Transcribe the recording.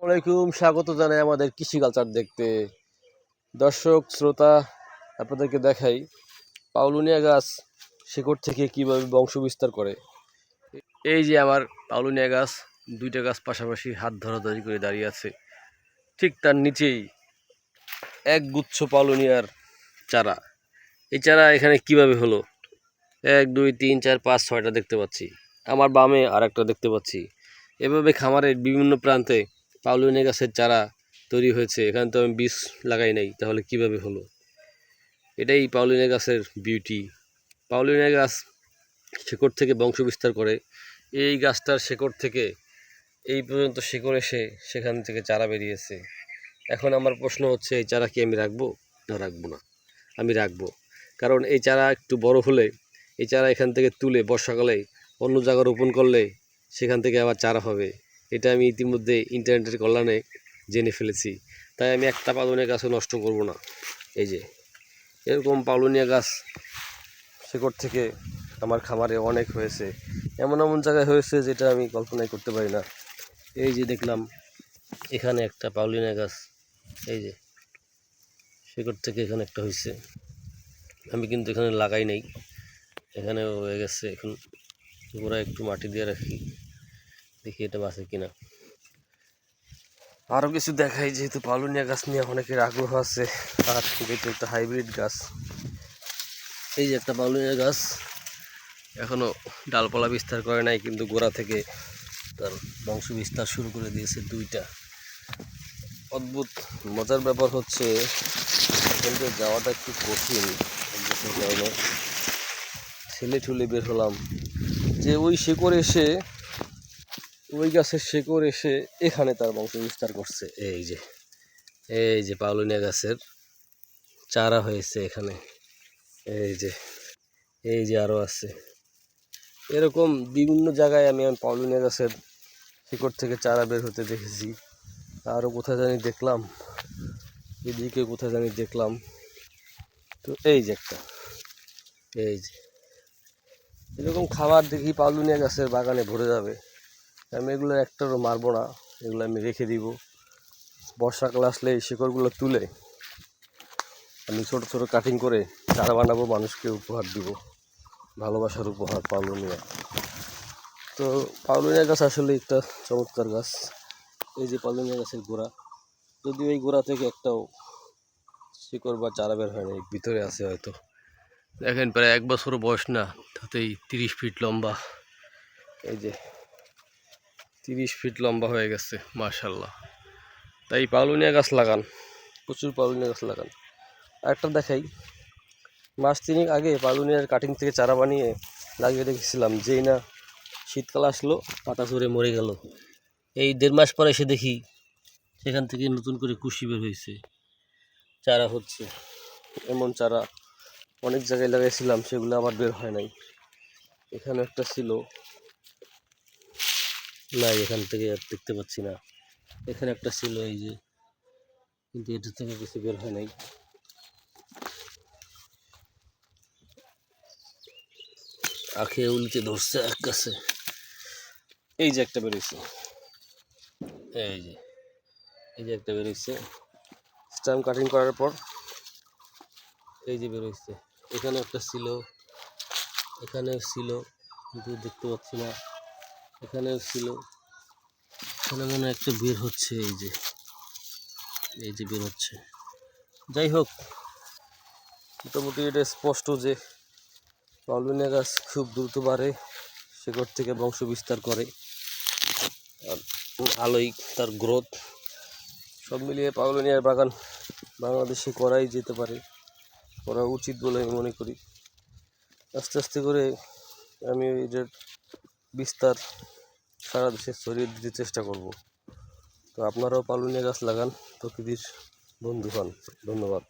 আসসালামাইকুম স্বাগত জানাই আমাদের কৃষি কালচার দেখতে। দর্শক, শ্রোতা, আপনাদেরকে দেখাই পাউলুনিয়া গাছ শিকড় থেকে কীভাবে বংশ বিস্তার করে। এই যে আমার পাউলুনিয়া গাছ, দুইটা গাছ পাশাপাশি হাত ধরাধরি করে দাঁড়িয়ে আছে। ঠিক তার নিচেই এক গুচ্ছ পাউলুনিয়ার চারা। এই চারা এখানে কীভাবে হলো? এক, দুই, তিন, চার, পাঁচ, ছয়টা দেখতে পাচ্ছি। আমার বামে আর একটা দেখতে পাচ্ছি। এভাবে খামারের বিভিন্ন প্রান্তে পাউলিনে গাছের চারা তৈরি হয়েছে, এখানে তো আমি বীজ লাগাই নাই, তাহলে কীভাবে হলো? এটাই পাউলিনে গাছের বিউটি পাউলিনে গাছ শেকড় থেকে বংশ বিস্তার করে। এই গাছটার শেকড় থেকে, এই পর্যন্ত শেকড় এসে সেখান থেকে চারা বেরিয়েছে। এখন আমার প্রশ্ন হচ্ছে, এই চারা কি আমি রাখব না রাখব না? আমি রাখব। কারণ এই চারা একটু বড় হলে, এই চারা এখান থেকে তুলে বর্ষাকালে অন্য জায়গায় রোপণ করলে সেখান থেকে আবার চারা হবে। এটা আমি ইতিমধ্যে ইন্টারনেটের কল্যাণে জেনে ফেলেছি। তাই আমি একটা পালনীয় গাছও নষ্ট করব না। এই যে, এরকম পালনীয় গাছ শেকড় থেকে আমার খামারে অনেক হয়েছে। এমন এমন জায়গায় হয়েছে যেটা আমি কল্পনাই করতে পারি না। এই যে দেখলাম, এখানে একটা পাউলিনা গাছ, এই যে, শেকড় থেকে এখানে একটা হয়েছে। আমি কিন্তু এখানে লাগাই নাই। এখানে হয়ে গেছে। এখন গোড়া একটু মাটি দিয়ে রাখি। দেখি এটা বাঁচে কিনা। আরও কিছু দেখাই, যেহেতু পালুনিয়া গাছ নিয়ে অনেকের আগ্রহ আছে, আর যেহেতু একটা হাইব্রিড গাছ। এই যে একটা পালুনিয়া গাছ এখনও ডালপালা বিস্তার করে নাই, কিন্তু গোড়া থেকে তার বংশ বিস্তার শুরু করে দিয়েছে দুইটা। অদ্ভুত, মজার ব্যাপার হচ্ছে থেকে যাওয়াটা একটু কঠিন ছেলে ঠুলে বের হলাম। যে ওই শেকড় এসে ওই গাছের শেকড় এসে এখানে তার বংশ বিস্তার করছে। এই যে এই যে পাউলিনিয়া গাছের চারা হয়েছে এখানে। এই যে এই যে আরও আছে। এরকম বিভিন্ন জায়গায় আমি আমি পাউলিনিয়া গাছের শিকড় থেকে চারা বের হতে দেখেছি। আরও কোথায় জানি দেখলাম, এদিকে কোথায় জানি দেখলাম। তো এই যে একটা, এই যে। এরকম খাবার দেখি পালুনিয়া গাছের বাগানে ভরে যাবে। আমি এগুলো একটারও মারবো না, এগুলো আমি রেখে দিব। বর্ষাকাল আসলে এই শিকড়গুলো তুলে আমি ছোট ছোট কাটিং করে চারা বানাবো, মানুষকে উপহার দিব, ভালোবাসার উপহার পাউলুনিয়া তো পাউলুনিয়া গাছ আসলে একটা চমৎকার গাছ। এই যে পাউলুনিয়া গাছের গোড়া, যদিও এই গোড়া থেকে একটাও শিকড় বা চারা বের হয় না ভিতরে আছে হয়তো। দেখেন প্রায় এক বছর বয়স না, তাতেই তিরিশ ফিট লম্বা। এই যে তিরিশ ফিট লম্বা হয়ে গেছে মার্শাল্লাহ তাই পাউলুনিয়া গাছ লাগান, প্রচুর পাউলুনিয়া গাছ লাগান। আরেকটা দেখাই, মাস তিনেক আগে পাউলুনিয়ার কাটিং থেকে চারা বানিয়ে লাগিয়ে রেখেছিলাম, যেই না শীতকাল আসলো, পাতা ঝরে মরে গেল। এই দেড় মাস পরে এসে দেখি, সেখান থেকে নতুন করে কুশি বের হয়েছে, চারা হচ্ছে। এমন চারা অনেক জায়গায় লাগাইছিলাম, সেগুলো আবার বের হয় নাই। এখানে একটা ছিল না, এখান থেকে আর দেখতে পাচ্ছি না। এখানে একটা ছিল এই যে, কিন্তু এটা থেকে কিছু বের হয় নাই। আখে উল্টে ধরছে এক কাছে। এই যে একটা বেরোইছে। এই যে এই যে একটা বেরোইছে। স্ট্যাম্প কাটিং করার পর এই যে বেরোইছে। এখানে একটা ছিল এখানে ছিল, কিন্তু দেখতে পাচ্ছি না। এখানেও ছিল। এখানে মনে একটা বের হচ্ছে, এই যে। এই যে বের হচ্ছে। যাই হোক, মোটামুটি এটা স্পষ্ট যে পাউলিনা গাছ খুব দ্রুত বাড়ে, শেকড় থেকে বংশ বিস্তার করে, আর আলোই তার গ্রোথ। সব মিলিয়ে পাউলিনিয়ার বাগান বাংলাদেশে করাই যেতে পারে, করা উচিত বলে আমি মনে করি। আস্তে আস্তে করে আমি এটার বিস্তার সারা দেশে ছড়িয়ে দিতে চেষ্টা করব। তো আপনারাও পালুনিয়া গাছ লাগান, প্রকৃতির বন্ধু হন। ধন্যবাদ।